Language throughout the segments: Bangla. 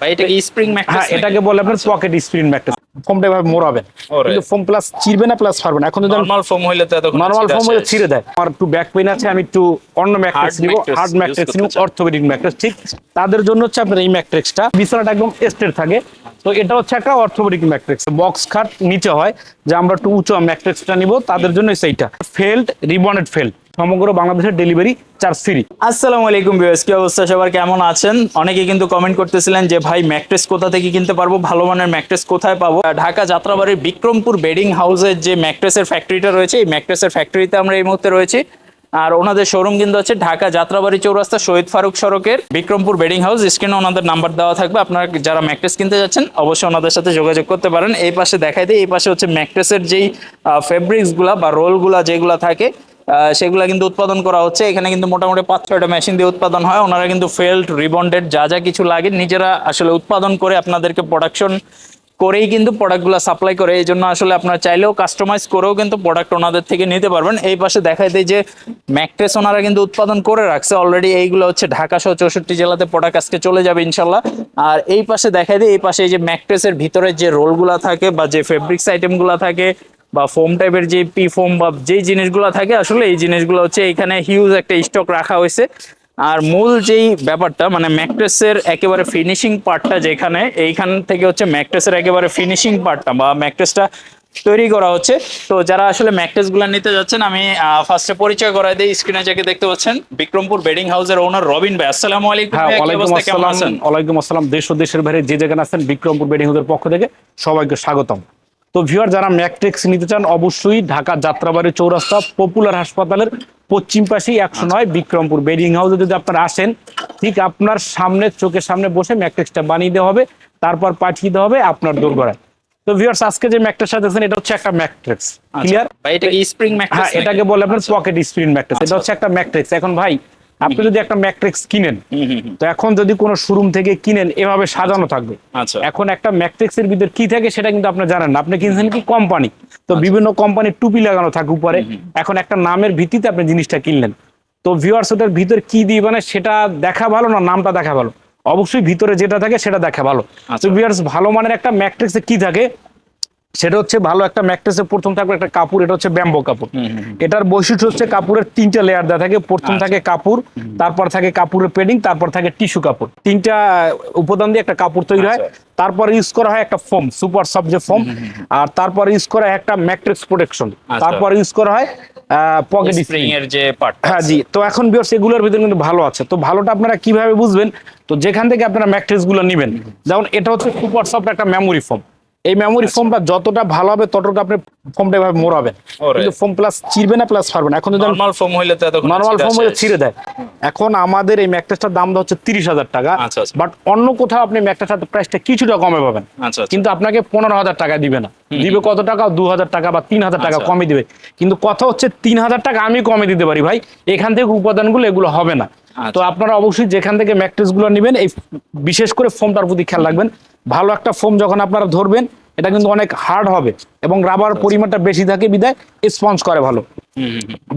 ভাই এটা কি স্প্রিং ম্যাট্রেস হ্যাঁ এটাকে বলে আপনার পকেট স্প্রিন ম্যাট্রেস ফোমটা এভাবে মোড়াবেন। ওরে। কিন্তু ফোম প্লাস চিরবে না প্লাস না। এখন যদি নরমাল ফোম হইলে তো এত নর্মাল ফোম হলে ছিঁড়ে দেয়। আমার একটু ব্যাক পেইন আছে আমি একটু অন্য ম্যাট্রেস Hard নিব। হার্ড use ম্যাট্রেস করতে নিব অর্থোপেডিক ম্যাট্রেস ঠিক? তাদের জন্য হচ্ছে আপনার এই ম্যাট্রেসটা বিছানাটা একদম স্টেট থাকে। তো এটা হচ্ছে একটা অর্থোপেডিক ম্যাট্রেস বক্স খাট নিচে হয় যে আমরা একটু উঁচু ম্যাট্রেসটা নিব তাদের জন্য সেইটা ফেল্ড রিবনেড ফেল্ড সমগ্র বাংলাদেশের ডেলিভারি চার্জ ফ্রি আসসালামু আলাইকুম ভিউয়ার্স কি অবস্থা? সবার কেমন আছেন? অনেকে কিন্তু কমেন্ট করতেছিলেন যে, ভাই ম্যাট্রেস কোথা থেকে কিনতে পারব? ভালো মানের ম্যাট্রেস কোথায় পাবো? ঢাকা যাত্রাবাড়ির বিক্রমপুর বেডিং হাউসের যে ম্যাট্রেসের ফ্যাক্টরিটা রয়েছে, এই ম্যাট্রেসের ফ্যাক্টরিতে আমরা এই মুহূর্তে রয়েছি। আর ওনাদের শোরুম কিন্তু হচ্ছে ঢাকা যাত্রাবাড়ি চৌরাস্তা শহীদ ফারুক সড়কের বিক্রমপুর বেডিং হাউস। স্ক্রিনে ওনাদের নাম্বার দেওয়া থাকবে। আপনারা যারা ম্যাট্রেস কিনতে যাচ্ছেন, অবশ্যই ওনাদের সাথে যোগাযোগ করতে পারেন। এই পাশে দেখাই দিই, এই পাশে হচ্ছে ম্যাট্রেসের যেই ফেব্রিক্সগুলা বা রোলগুলা যেগুলা থাকে সেগুলা কিন্তু উৎপাদন করা হচ্ছে। এখানে কিন্তু মোটামুটি পাঁচ, ছয়টা মেশিন দিয়ে উৎপাদন হয়। ওনারা কিন্তু ফেল্ট রিবন্ডেড যা যা কিছু লাগে নিজেরা আসলে উৎপাদন করে আপনাদেরকে প্রোডাকশন করেই কিন্তু প্রোডাক্টগুলো সাপ্লাই করে। এই জন্য আসলে আপনারা চাইলেও কাস্টমাইজ করেও কিন্তু প্রোডাক্ট ওনাদের থেকে নিতে পারবেন। এই পাশে দেখাই দেয় যে ম্যাকট্রেস ওনারা কিন্তু উৎপাদন করে রাখছে। অলরেডি এইগুলো হচ্ছে ঢাকা সহ চৌষট্টি জেলাতে প্রোডাক্ট আজকে চলে যাবে ইনশাল্লাহ। আর এই পাশে দেখাই দেয় এই পাশে এই যে ম্যাকট্রেসের ভিতরে যে রোলগুলো থাকে বা যে ফেব্রিক্স আইটেমগুলো থাকে বা ফোম টাইপের যে পি ফোম বা যেই জিনিসগুলো থাকে আসলে এই জিনিসগুলো হচ্ছে এখানে হিউজ একটা স্টক রাখা হয়েছে। আর মূল যেই ব্যাপারটা মানে ম্যাকট্রেসের একেবারে ফিনিশিং পার্টটা যেখানে এইখান থেকে হচ্ছে ম্যাকট্রেসের একেবারে ফিনিশিং পার্টটা বা ম্যাকট্রেসটা তৈরি করা হচ্ছে। তো যারা আসলে ম্যাকট্রেসগুলা নিতে যাচ্ছেন আমি ফার্স্টে পরিচয় করাই দিই স্ক্রিনে যাকে দেখতে পাচ্ছেন বিক্রমপুর বেডিং হাউসের ওনার রবিন ভাই। আসসালামু আলাইকুম হ্যাঁ ওয়ালাইকুম আসসালাম ওয়ালাইকুম আসসালাম দেশ ও দেশের বাইরে যে জায়গায় আছেন বিক্রমপুর বেডিং হাউসের পক্ষ থেকে সবাইকে স্বাগতম। তো ভিউয়ার যারা ম্যাকট্রিক্স নিতে চান অবশ্যই ঢাকা যাত্রাবাড়ি চৌরাস্তা পপুলার হাসপাতালের পশ্চিম পাশেই একশো নয় বিক্রমপুর বেডিং হাউসে যদি আপনারা আসেন ঠিক আপনার সামনে চোখের সামনে বসে ম্যাকট্রিক্সটা বানিয়ে দেওয়া হবে তারপর পাঠিয়ে দেওয়া হবে আপনার দোরগোড়ায়। তো ভিউয়ার্স আজকে যে ম্যাকট্রিক্স দেখছেন এটা হচ্ছে একটা ম্যাকট্রিক্স ক্লিয়ার ভাই এটা কি স্প্রিং ম্যাকট্রেস হ্যাঁ এটাকে বলে আপনার পকেট স্প্রিং ম্যাট্রেস এটা হচ্ছে একটা ম্যাট্রিক্স। এখন ভাই আপনি যদি একটা ম্যাট্রিক্স কিনেন তো এখন যদি কোনো শোরুম থেকে কিনেন এভাবে সাজানো থাকবে। আচ্ছা। এখন একটা ম্যাট্রিক্স এর ভিতর কি থাকে সেটা কিন্তু আপনি জানেন না। আপনি কিনছেন কি কোম্পানি। তো বিভিন্ন কোম্পানির টুপি লাগানো থাকে উপরে। এখন একটা নামের ভিত্তিতে আপনি জিনিসটা কিনলেন। তো ভিউয়ার্স ওটার ভিতর কি দিয়ে মানে সেটা দেখা ভালো না নামটা দেখা ভালো? অবশ্যই ভিতরে যেটা থাকে সেটা দেখা ভালো। তো আচ্ছা। ভিউয়ার্স ভালো মানের একটা ম্যাট্রিক্সে কি থাকে? সেটা হচ্ছে ভালো একটা ম্যাট্রেসে প্রথম থাকবে একটা কাপড় এটা হচ্ছে ব্যাম্বো কাপড়। এটার বৈশিষ্ট্য হচ্ছে কাপড়ের তিনটা লেয়ার দেওয়া থাকে প্রথম আচ্ছা। থাকে কাপড় তারপর থাকে কাপড়ের পেডিং তারপর থাকে টিস্যু কাপড়। তিনটা উপাদান দিয়ে একটা কাপড় তৈরি হয়। আচ্ছা। তারপর ইউজ করা হয় একটা ফোম সুপার সফট যে ফোম আর তারপর ইউজ করা হয় একটা ম্যাট্রিক্স প্রোটেকশন। তারপর ইউজ করা হয় পকেট স্প্রিং এর যে পার্ট হ্যাঁ জি। তো এখন বিয়ার্স এগুলোর ভিতরে কিন্তু ভালো আছে। তো ভালোটা আপনারা কীভাবে বুঝবেন? তো যেখান থেকে আপনারা ম্যাট্রেসগুলো নেবেন যেমন এটা হচ্ছে সুপার সফট একটা মেমোরি ফোম এই মেমোরি ফোমটা যতটা ভালো হবে ততটা আপনি ফোমটা এভাবে মোড়াবেন। কিন্তু ফোম প্লাস চিরবে না প্লাস পারবে না। এখন যদি নরমাল ফোম হইলে তো এত নর্মাল ফোম হলে ছিঁড়ে দেয়। এখন আমাদের এই ম্যাট্রেসটার দাম হচ্ছে তিরিশ হাজার টাকা। আচ্ছা, আচ্ছা। বাট অন্য কোথাও আপনি ম্যাট্রেসটার প্রাইসটা কিছুটা কমে পাবেন। আচ্ছা আচ্ছা। কিন্তু আপনাকে পনেরো হাজার টাকা দিবে না। দিবে কত টাকা? দু হাজার টাকা বা তিন হাজার টাকা আচ্ছা। কমে দিবে। কিন্তু কথা হচ্ছে তিন হাজার টাকা আমি কমে দিতে পারি ভাই। এখান থেকে উপাদানগুলো এগুলো হবে না। আচ্ছা। তো আপনারা অবশ্যই যেখান থেকে ম্যাট্রেসগুলো নেবেন এই বিশেষ করে ফোমটার প্রতি খেয়াল রাখবেন। ভালো একটা ফোম যখন আপনারা ধরবেন এটা কিন্তু অনেক হার্ড হবে এবং রাবার পরিমাণটা বেশি থাকে বিদায় স্পঞ্জ করে ভালো।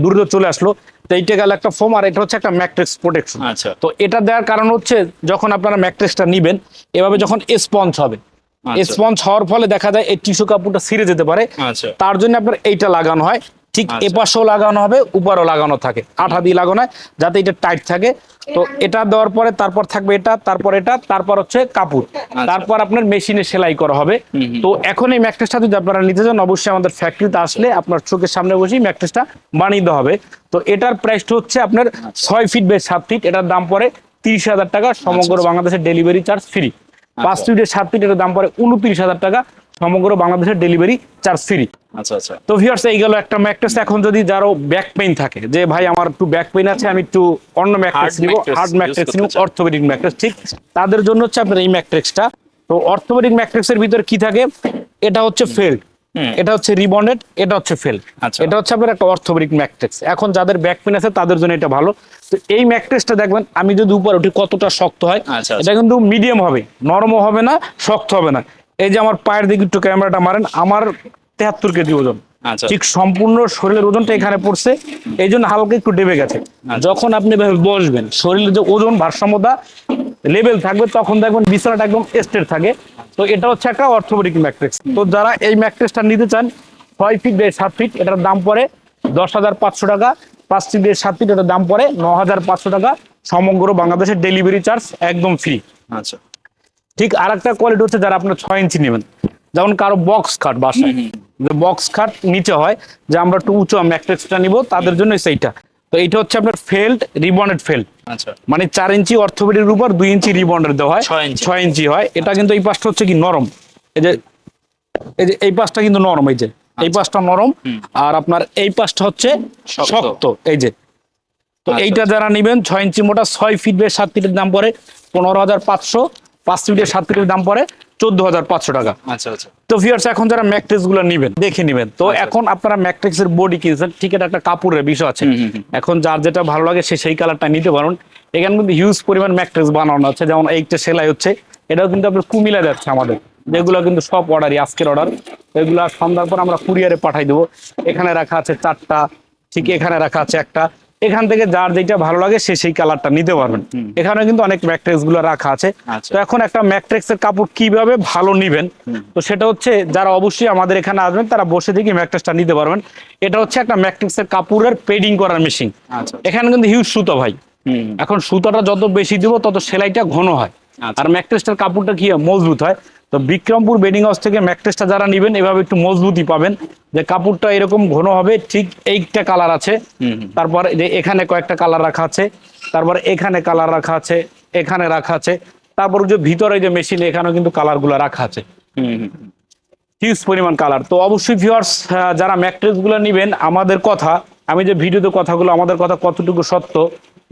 দ্রুত চলে আসলো। তো এইটা গেল একটা ফোম আর এটা হচ্ছে একটা ম্যাট্রিক্স প্রোটেকশন আচ্ছা। তো এটা দেওয়ার কারণ হচ্ছে যখন আপনারা ম্যাট্রেসটা নিবেন এভাবে যখন স্পঞ্জ হবে। আচ্ছা। স্পঞ্জ হওয়ার ফলে দেখা যায় এই টিস্যু কাপড়টা ছিঁড়ে যেতে পারে। আচ্ছা। তার জন্য আপনার এইটা লাগানো হয়। ঠিক আচ্ছা। এপাশেও লাগানো হবে উপরও লাগানো থাকে। আঠা দিয়ে লাগানো হয় যাতে এটা টাইট থাকে। তো এটা দেওয়ার পরে তারপর থাকবে এটা তারপর এটা তারপর হচ্ছে কাপড়। তারপর আপনার মেশিনে সেলাই করা হবে। তো এখন এই ম্যাট্রেসটা যদি আপনারা নিতে চান অবশ্যই আমাদের ফ্যাক্টরিতে আসলে আপনার চোখের সামনে বসেই ম্যাট্রেসটা বানিয়ে দেওয়া হবে। তো এটার প্রাইসটা হচ্ছে আপনার ছয় ফিট বাই সাত ফিট এটার দাম পড়ে তিরিশ হাজার টাকা। সমগ্র বাংলাদেশের ডেলিভারি চার্জ ফ্রি পাঁচ ফিটের সাত ফিট এটার দাম পড়ে উনত্রিশ হাজার টাকা। সমগ্র বাংলাদেশের ডেলিভারি চার্জ ফ্রি আচ্ছা আচ্ছা। তো ভিউয়ার্স এই গেল একটা ম্যাট্রেস এখন যদি যারো ব্যাক পেইন থাকে যে ভাই আমার একটু ব্যাক পেইন আছে আমি একটু অন্য ম্যাট্রেস Hard নিব হার্ড ম্যাট্রেস নিব অর্থোপেডিক ম্যাট্রেস ঠিক? তাদের জন্য হচ্ছে আপনার এই ম্যাট্রেসটা তো অর্থোপেডিক ম্যাট্রেসের ভিতর কি থাকে? এটা হচ্ছে ফেল্ড এটা হচ্ছে রিবন্ডেড এটা হচ্ছে ফেল আচ্ছা। এটা হচ্ছে আপনার একটা অর্থোপেডিক ম্যাট্রেস এখন যাদের ব্যাক পেইন আছে তাদের জন্য এটা ভালো। তো এই ম্যাট্রেসটা দেখবেন আমি যদি উপর উঠি কতটা শক্ত হয়? আচ্ছা, আচ্ছা। এটা কিন্তু মিডিয়াম হবে। নরমও হবে না শক্ত হবে না। এই যে আমার পায়ের দিকে একটু ক্যামেরাটা মারেন আমার তেহাত্তর কেজি ওজন। আচ্ছা। ঠিক সম্পূর্ণ শরীরের ওজনটা এখানে পড়ছে। এই জন্য হালকা একটু ডেবে গেছে। আচ্ছা। যখন আপনি বসবেন শরীরের যে ওজন ভারসাম্যতা লেভেল থাকবে তখন দেখবেন বিছানাটা একদম স্টেট থাকে। তো এটা হচ্ছে একটা অর্থোপেডিক ম্যাট্রিক্স তো যারা এই ম্যাট্রিক্সটা নিতে চান ছয় ফিট বাই সাত ফিট এটার দাম পড়ে দশ হাজার পাঁচশো টাকা। পাঁচ ফিট বাই সাত ফিট এটার দাম পড়ে ন হাজার পাঁচশো টাকা। সমগ্র বাংলাদেশের ডেলিভারি চার্জ একদম ফ্রি আচ্ছা। ঠিক আর একটা কোয়ালিটি হচ্ছে যারা আপনার ছয় ইঞ্চি নেবেন। যেমন কারও বক্স খাট বাসায়। যে বক্স খাট নিচে হয় যে আমরা একটু উঁচু ম্যাট্রিক্সটা নিব তাদের জন্য সেইটা। তো এইটা হচ্ছে আপনার ফেল্ড রিবন্ডেড ফেল্ড আচ্ছা। মানে চার ইঞ্চি অর্থোপেডির উপর দুই ইঞ্চি রিবন্ডের দেওয়া হয় ছয় ইঞ্চি। হয়। এটা কিন্তু এই পাশটা হচ্ছে কি নরম। এই যে এই যে এই পাশটা কিন্তু নরম এই যে। এই পাশটা নরম। আর আপনার এই পাশটা হচ্ছে শক্ত। এই যে। তো আচ্ছা, এইটা যারা নেবেন ছয় ইঞ্চি মোটা ছয় ফিট বেশ সাত ফিটের দাম পড়ে পনেরো হাজার পাঁচশো পাঁচ ফিটের সাত ফিটের দাম পড়ে। চোদ্দ হাজার পাঁচশো টাকা। আচ্ছা আচ্ছা। তো ভিউয়ার্স এখন যারা ম্যাট্রিক্সগুলো নিবেন দেখে নিবেন। তো আচ্ছা। এখন আপনারা ম্যাট্রিক্স এর বডি কিনছেন ঠিক এটা একটা কাপড়ের বিষয় আছে। এখন যার যেটা ভালো লাগে সে সেই কালারটা নিতে পারেন। এখানে কিন্তু হিউজ পরিমাণ ম্যাট্রিক্স বানানো আছে যেমন এইটা সেলাই হচ্ছে এটাও কিন্তু আপনার কুমিলা যাচ্ছে আমাদের। যেগুলো কিন্তু সব অর্ডারই আজকের অর্ডার এগুলো সন্ধ্যার পর আমরা কুরিয়ারে পাঠাই দেবো। এখানে রাখা আছে চারটা ঠিক এখানে রাখা আছে একটা। এখান থেকে যার যেটা ভালো লাগে সে সেই কালারটা নিতে পারবেন। এখানে কিন্তু অনেক ম্যাট্রিক্সগুলো রাখা আছে। আচ্ছা। তো এখন একটা ম্যাট্রিক্সের কাপড় কীভাবে ভালো নিবেন? তো সেটা হচ্ছে যারা অবশ্যই আমাদের এখানে আসবেন তারা বসে থেকে ম্যাট্রিক্সটা নিতে পারবেন। এটা হচ্ছে একটা ম্যাট্রিক্সের কাপড়ের পেডিং করার মেশিন আচ্ছা। এখানে কিন্তু হিউজ সুতো ভাই। এখন সুতোটা যত বেশি দিব তত সেলাইটা ঘন হয়। আচ্ছা। আর ম্যাট্রেসটার কাপড়টা কি মজবুত হয়। তো বিক্রমপুর বেডিং হাউস থেকে ম্যাট্রেসটা যারা নেবেন এভাবে একটু মজবুতই পাবেন। যে কাপড়টা এরকম ঘন হবে ঠিক এইটা কালার আছে। তারপর যে এখানে কয়েকটা কালার রাখা আছে তারপর এখানে কালার রাখা আছে এখানে রাখা আছে। তারপর যে ভিতরে যে মেশিন এখানেও কিন্তু কালার কালারগুলো রাখা আছে। হিউজ পরিমাণ কালার। তো অবশ্যই ভিউয়ার্স যারা ম্যাট্রেসগুলো নেবেন আমাদের কথা আমি যে ভিডিওতে কথাগুলো আমাদের কথা কতটুকু সত্য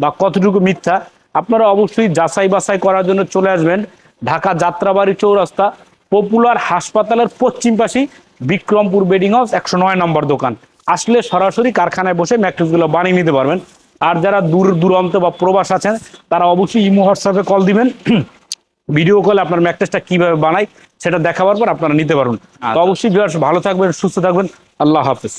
বা কতটুকু মিথ্যা আপনারা অবশ্যই যাচাই বাছাই করার জন্য চলে আসবেন। ঢাকা যাত্রাবাড়ি চৌরাস্তা পপুলার হাসপাতালের পশ্চিম পাশে বিক্রমপুর বেডিং হাউস একশো নয় নম্বর দোকান। আসলে সরাসরি কারখানায় বসে ম্যাট্রেসগুলো বানিয়ে নিতে পারবেন। আর যারা দূর দূরান্ত বা প্রবাস আছেন তারা অবশ্যই ইমো হোয়াটসঅ্যাপে কল দিবেন। ভিডিও কলে আপনার ম্যাট্রেসটা কীভাবে বানাই সেটা দেখাবার পর আপনারা নিতে পারবেন তো আচ্ছা। অবশ্যই ভালো থাকবেন সুস্থ থাকবেন। আল্লাহ হাফেজ।